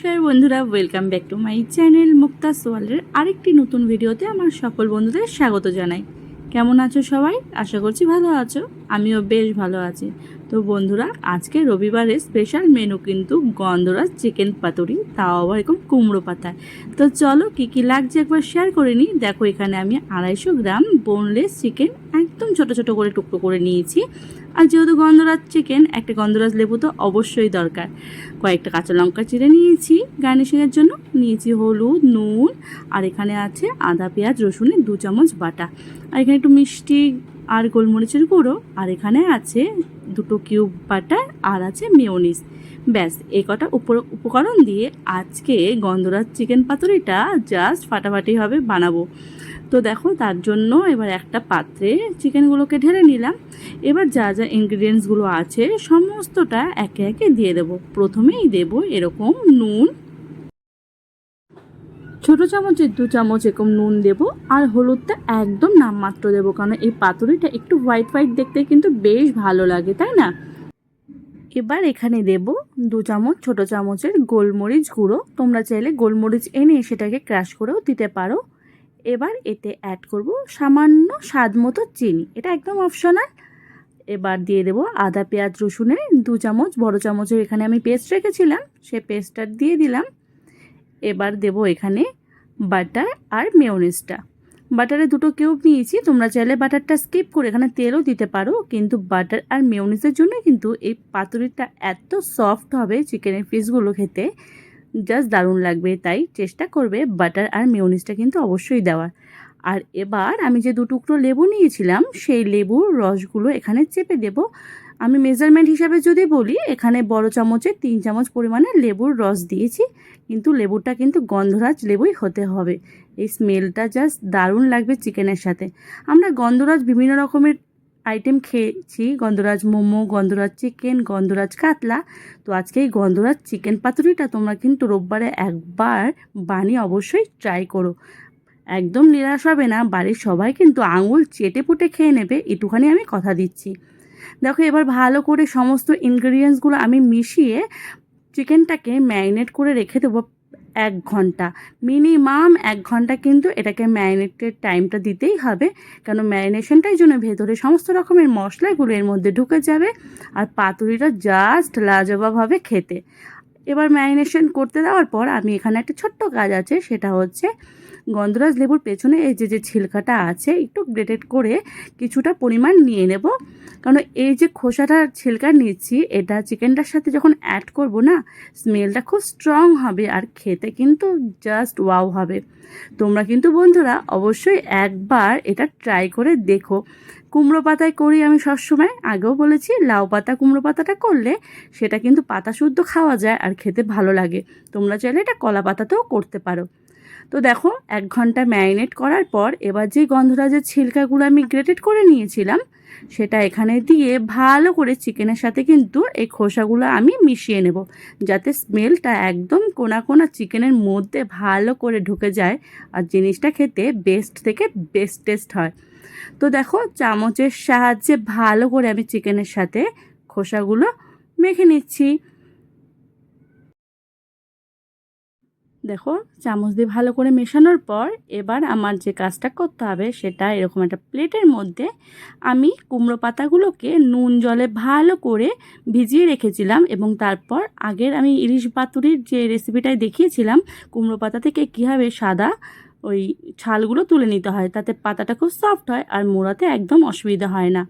নমস্কার বন্ধুরা welcome back to my channel Mukta সোয়ালের আরেকটি নতুন ভিডিওতে আমার সকল বন্ধুদের স্বাগত জানাই। কেমন আছো সবাই? আশা করছি ভালো আছো। আমিও বেশ ভালো আছি। তো বন্ধুরা, আজকে রবিবারে স্পেশাল মেনু কিন্তু গন্ধরাজ চিকেন পাতুরি, তাও আবার এরকম কুমড়ো পাতায়। তো চলো কী কী লাগছে একবার শেয়ার করে নিই। দেখো, এখানে আমি আড়াইশো গ্রাম বোনলেস চিকেন একদম ছোট ছোট করে টুকরো করে নিয়েছি। আর যেহেতু গন্ধরাজ চিকেন একটা গন্ধরাজ লেবু তো অবশ্যই দরকার। কয়েকটা কাঁচা লঙ্কা চিড়ে নিয়েছি গার্নিশিংয়ের জন্য। নিয়েছি হলুদ, নুন, আর এখানে আছে আদা, পেঁয়াজ, রসুনের দু চামচ বাটা। আর এখানে একটু মিষ্টি আর গোলমরিচের গুঁড়ো। আর এখানে আছে দুটো কিউব বাটার আর আছে মেয়োনিজ ব্যাস, এই কটা উপর, উপকরণ দিয়ে আজকে গন্ধরাজ চিকেন পাতুরিটা জাস্ট ফাটাফাটি হবে বানাবো। তো দেখো, তার জন্য এবার একটা পাত্রে চিকেনগুলোকে ঢেলে নিলাম। এবার যা যা ইনগ্রিডিয়েন্টসগুলো আছে, সমস্তটা একে একে দিয়ে দেবো। প্রথমেই দেব এরকম নুন ছোটো চামচের দু চামচ এরকম নুন দেবো, আর হলুদটা একদম নামমাত্র দেবো, কারণ এই পাতুরিটা একটু হোয়াইট হোয়াইট দেখতে কিন্তু বেশ ভালো লাগে, তাই না? এবার এখানে দেব দু চামচ, ছোট চামচের গোলমরিচ গুঁড়ো। তোমরা চাইলে গোলমরিচ এনে সেটাকে ক্রাশ করেও দিতে পারো। এবার এতে অ্যাড করব সামান্য স্বাদ মতো চিনি। এটা একদম অপশনাল এবার দিয়ে দেবো আদা, পেঁয়াজ, রসুনের দু চামচ, বড় চামচের এখানে আমি পেস্ট রেখেছিলাম, সে পেস্টটা দিয়ে দিলাম। এবার দেব এখানে বাটার আর মেয়োনিজটা। বাটারে দুটো কিউব নিয়েছি, তোমরা চাইলে বাটারটা স্কিপ করে এখানে তেলও দিতে পারো, কিন্তু বাটার আর মেয়োনিজের জন্য কিন্তু এই পাতুরিটা এত সফট হবে চিকেনের পিসগুলো খেতে, জাস্ট দারুণ লাগবে, তাই চেষ্টা করবে বাটার আর মেয়োনিজটা কিন্তু অবশ্যই দেওয়ার। আর এবার আমি যে দু টুকরো লেবু নিয়েছিলাম, সেই লেবুর রসগুলো এখানে চেপে দেব আমি মেজারমেন্ট হিসাবে যদি বলি, এখানে বড় চামচে তিন চামচ পরিমাণে লেবুর রস দিয়েছি। কিন্তু লেবুটা কিন্তু গন্ধরাজ লেবুই হতে হবে। এই স্মেলটা জাস্ট দারুণ লাগবে চিকেনের সাথে। আমরা গন্ধরাজ বিভিন্ন রকমের আইটেম খেয়েছি। গন্ধরাজ মোমো, গন্ধরাজ চিকেন গন্ধরাজ কাতলা। তো আজকে এই গন্ধরাজ চিকেন পাতুরিটা তোমরা কিন্তু রোববারে একবার বানিয়ে অবশ্যই ট্রাই করো। একদম নিরাশ হবে না। বাড়ির সবাই কিন্তু আঙুল চেটে পুটে খেয়ে নেবে। একটুখানি আমি কথা দিচ্ছি। দেখো, এবার ভালো করে সমস্ত ইনগ্রিডিয়েন্টসগুলো আমি মিশিয়ে চিকেনটাকে ম্যারিনেট করে রেখে দেবো এক ঘণ্টা। মিনিমাম এক ঘণ্টা কিন্তু এটাকে ম্যারিনেটের টাইমটা দিতেই হবে। কেন ম্যারিনেশনটাই জন্য ভেতরে সমস্ত রকমের মশলাগুলো এর মধ্যে ঢুকে যাবে আর পাতুরিটা জাস্ট লাজবাব হবে খেতে। এবার ম্যারিনেশন করতে দেওয়ার পর আমি এখানে একটা ছোট্ট কাজ আছে, সেটা হচ্ছে গন্ধরাজ লেবুর পেছনে এই যে যে ছিলকাটা আছে, একটু গ্রেটেড করে কিছুটা পরিমাণ নিয়ে নেব। কারণ এই যে খোসাটা ছিলকা নিচ্ছি, এটা চিকেনটার সাথে যখন অ্যাড করব না স্মেলটা খুব স্ট্রং হবে আর খেতে কিন্তু জাস্ট ওয়াও হবে। তোমরা কিন্তু বন্ধুরা অবশ্যই একবার এটা ট্রাই করে দেখো। কুমড়ো পাতায় করি আমি সবসময়, আগেও বলেছি, লাউ পাতা কুমড়ো পাতাটা করলে সেটা কিন্তু পাতা শুদ্ধ খাওয়া যায় আর খেতে ভালো লাগে। তোমরা চাইলে এটা কলা পাতাতেও করতে পারো। তো দেখো, এক ঘণ্টা ম্যারিনেট করার পর এবার যে গন্ধরাজের ছিলকাগুলো আমি গ্রেটেড করে নিয়েছিলাম, সেটা এখানে দিয়ে ভালো করে চিকেনের সাথে কিন্তু এই খোসাগুলো আমি মিশিয়ে নেব, যাতে স্মেলটা একদম কোনা কোনা চিকেনের মধ্যে ভালো করে ঢুকে যায় আর জিনিসটা খেতে বেস্ট থেকে বেস্ট টেস্ট হয়। তো দেখো, চামচের সাহায্যে ভালো করে আমি চিকেনের সাথে খোসাগুলো মেখে নিচ্ছি। দেখো, চামচ দিয়ে ভালো করে মেশানোর পর এবার আমার যে কাজটা করতে হবে সেটা এরকম একটা প্লেটের মধ্যে আমি কুমড়ো পাতাগুলোকে নুন জলে ভালো করে ভিজিয়ে রেখেছিলাম এবং তারপর আগের আমি ইলিশ পাতুরির যে রেসিপিটাই দেখিয়েছিলাম, কুমড়ো পাতা থেকে কীভাবে সাদা ওই ছালগুলো তুলে নিতে হয়, তাতে পাতাটা খুব সফট হয় আর মোড়াতে একদম অসুবিধা হয় না।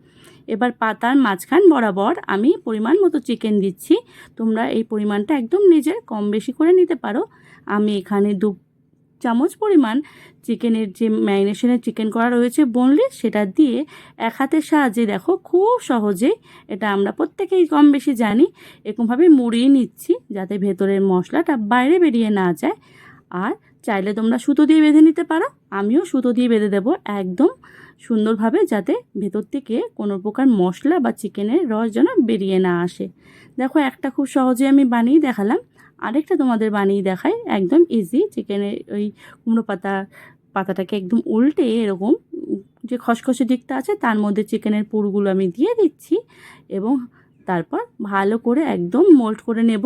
এবার পাতার মাঝখান বরাবর আমি পরিমাণ মতো চিকেন দিচ্ছি। তোমরা এই পরিমাণটা একদম নিজের কম বেশি করে নিতে পারো। আমি এখানে দু চামচ পরিমাণ চিকেনের যে ম্যারিনেশনের চিকেন করা রয়েছে বোনলেস সেটা দিয়ে এক হাতের সাহায্যে দেখো খুব সহজে এটা আমরা প্রত্যেকেই কম বেশি জানি। এরকমভাবে মুড়িয়ে নিচ্ছি যাতে ভেতরের মশলাটা বাইরে বেরিয়ে না যায়। আর চাইলে তোমরা সুতো দিয়ে বেঁধে নিতে পারো। আমিও সুতো দিয়ে বেঁধে দেবো একদম। সুন্দরভাবে যাতে ভেতর থেকে কোনো প্রকার মশলা বা চিকেনের রস যেন বেরিয়ে না আসে। দেখো, একটা খুব সহজে আমি বানিয়ে দেখালাম। আরেকটা তোমাদের বানিয়ে দেখাই। একদম ইজি চিকেনের ওই কুমড়ো পাতা, পাতাটাকে একদম উল্টে এরকম যে খসখসে দিকটা আছে, তার মধ্যে চিকেনের পুরগুলো আমি দিয়ে দিচ্ছি এবং তারপর ভালো করে একদম মোল্ড করে নেব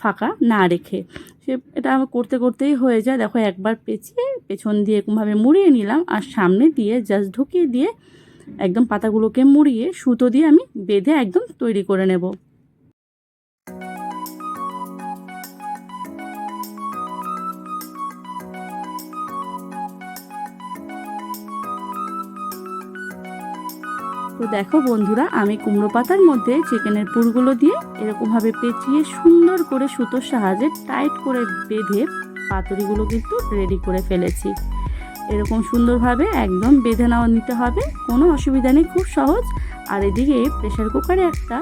ফাঁকা না রেখে। সে এটা আমার করতে করতেই হয়ে যায়। দেখো একবার পেঁচিয়ে পেছন দিয়ে এরকমভাবে মুড়িয়ে নিলাম আর সামনে দিয়ে জাস্ট ঢুকিয়ে দিয়ে একদম পাতাগুলোকে মুড়িয়ে সুতো দিয়ে আমি বেঁধে একদম তৈরি করে নেব। তো দেখো বন্ধুরা, আমি কুমড়ো পাতার মধ্যে চিকেনের পুরগুলো দিয়ে এরকমভাবে পেঁচিয়ে সুন্দর করে সুতোর সাহায্যে টাইট করে বেঁধে পাতুরিগুলো কিন্তু রেডি করে ফেলেছি। এরকম সুন্দরভাবে একদম বেঁধে নেওয়া নিতে হবে, কোনো অসুবিধা নেই, খুব সহজ। আর এদিকে প্রেশার কুকারে একটা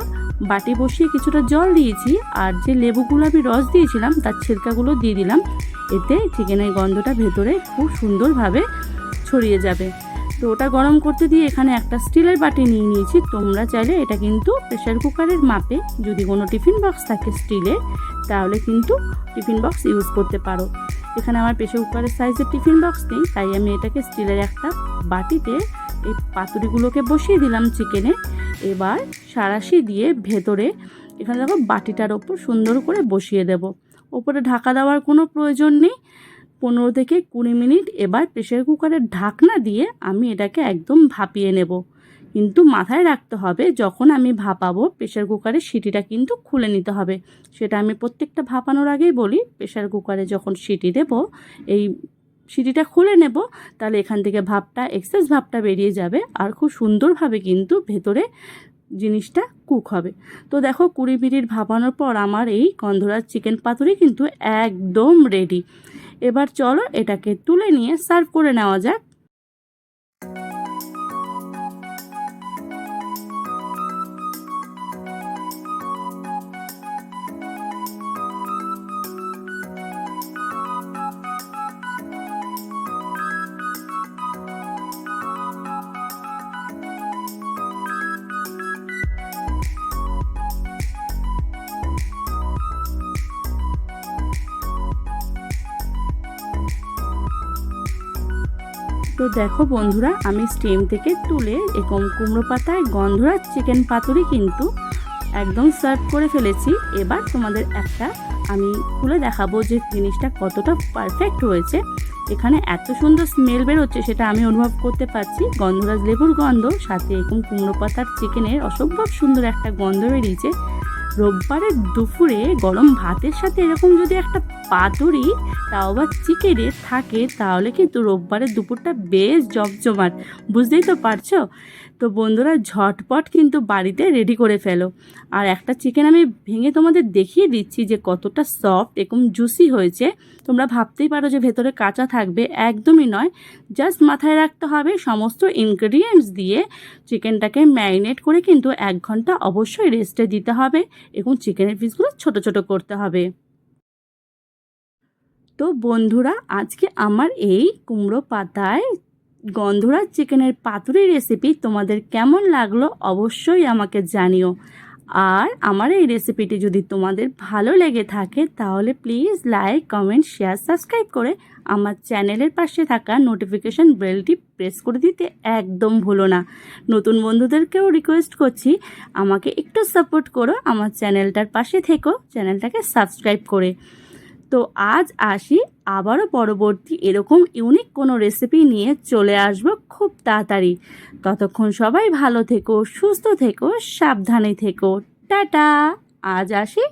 বাটি বসিয়ে কিছুটা জল দিয়েছি, আর যে লেবুগুলো আমি রস দিয়েছিলাম, তার ছিলকাগুলো দিয়ে দিলাম। এতে চিকেনের গন্ধটা ভেতরে খুব সুন্দরভাবে ছড়িয়ে যাবে। তো ওটা গরম করতে দিয়ে এখানে একটা স্টিলের বাটি নিয়ে নিয়েছি। তোমরা চাইলে এটা কিন্তু প্রেশার কুকারের মাপে যদি কোনো টিফিন বক্স থাকে স্টিলের তাহলে কিন্তু টিফিন বক্স ইউজ করতে পারো। এখানে আমার প্রেশার কুকারের সাইজের টিফিন বক্স নেই, তাই আমি এটাকে স্টিলের একটা বাটিতে এই পাতুরিগুলোকে বসিয়ে দিলাম চিকেনে। এবার সারাশি দিয়ে ভেতরে এখানে দেখো বাটিটার ওপর সুন্দর করে বসিয়ে দেব। ওপরে ঢাকা দেওয়ার কোনো প্রয়োজন নেই। পনেরো থেকে কুড়ি মিনিট এবার প্রেশার কুকারের ঢাকনা দিয়ে আমি এটাকে একদম ভাপিয়ে নেব। কিন্তু মাথায় রাখতে হবে, যখন আমি ভাপাবো প্রেশার কুকারের সিটিটা কিন্তু খুলে নিতে হবে। সেটা আমি প্রত্যেকটা ভাপানোর আগেই বলি প্রেশার কুকারে যখন সিটি দেব, এই সিটিটা খুলে নেব, তাহলে এখান থেকে ভাপটা, এক্সেস ভাপটা বেরিয়ে যাবে আর খুব সুন্দরভাবে কিন্তু ভেতরে জিনিসটা কুক হবে। তো দেখো, কুড়ি মিনিট ভাপানোর পর আমার এই গন্ধরাজ চিকেন পাতুরি কিন্তু একদম রেডি এবার চলো এটাকে তুলে নিয়ে সার্ভ করে নেওয়া যাক। তো দেখো বন্ধুরা, আমি স্টিম থেকে তুলে এরকম কুমড়ো পাতায় গন্ধরাজ চিকেন পাতুরি কিন্তু একদম সার্ভ করে ফেলেছি। এবার তোমাদের একটা আমি খুলে দেখাবো যে জিনিসটা কতটা পারফেক্ট হয়েছে। এখানে এত সুন্দর স্মেল বেরোচ্ছে সেটা আমি অনুভব করতে পারছি। গন্ধরাজ লেবুর গন্ধ, সাথে এরকম কুমড়ো পাতার চিকেনের অসম্ভব সুন্দর একটা গন্ধ বেরিয়েছে। রোববারের দুপুরে গরম ভাতের সাথে এরকম যদি একটা পাতুরি, তাও আবার চিকেনে থাকে, তাহলে কিন্তু রোববারের দুপুরটা বেশ জমজমাট, বুঝতেই তো পারছ? তো বন্ধুরা ঝটপট কিন্তু বাড়িতে রেডি করে ফেলো। আর একটা চিকেন আমি ভেঙে তোমাদের দেখিয়ে দিচ্ছি যে কতটা সফট এরকম জুসি হয়েছে। তোমরা ভাবতেই পারো যে ভেতরে কাঁচা থাকবে, একদমই নয়। জাস্ট মাথায় রাখতে হবে সমস্ত ইনগ্রিডিয়েন্টস দিয়ে চিকেনটাকে ম্যারিনেট করে কিন্তু এক ঘণ্টা অবশ্যই রেস্টে দিতে হবে। এবং চিকেনের পিসগুলো ছোট ছোট করতে হবে। তো বন্ধুরা, আজকে আমার এই কুমড়ো পাতায় গন্ধরাজ চিকেনের পাতুরি রেসিপি তোমাদের কেমন লাগল অবশ্যই আমাকে জানিও। আর আমার এই রেসিপিটি যদি তোমাদের ভালো লেগে থাকে, তাহলে please like comment share subscribe করে আমার চ্যানেলের পাশে থাকা নোটিফিকেশান বেলটি প্রেস করে দিতে একদম ভুলো না। নতুন বন্ধুদেরকেও রিকোয়েস্ট করছি, আমাকে একটু সাপোর্ট করো আমার চ্যানেলটার পাশে থেকো, চ্যানেলটাকে সাবস্ক্রাইব করে। তো আজ আসি আবারও পরবর্তী এরকম ইউনিক কোনো রেসিপি নিয়ে চলে আসব খুব তাড়াতাড়ি। ততক্ষণ সবাই ভালো থেকো, সুস্থ থেকো, সাবধানে থেকো। টাটা! আজ আসি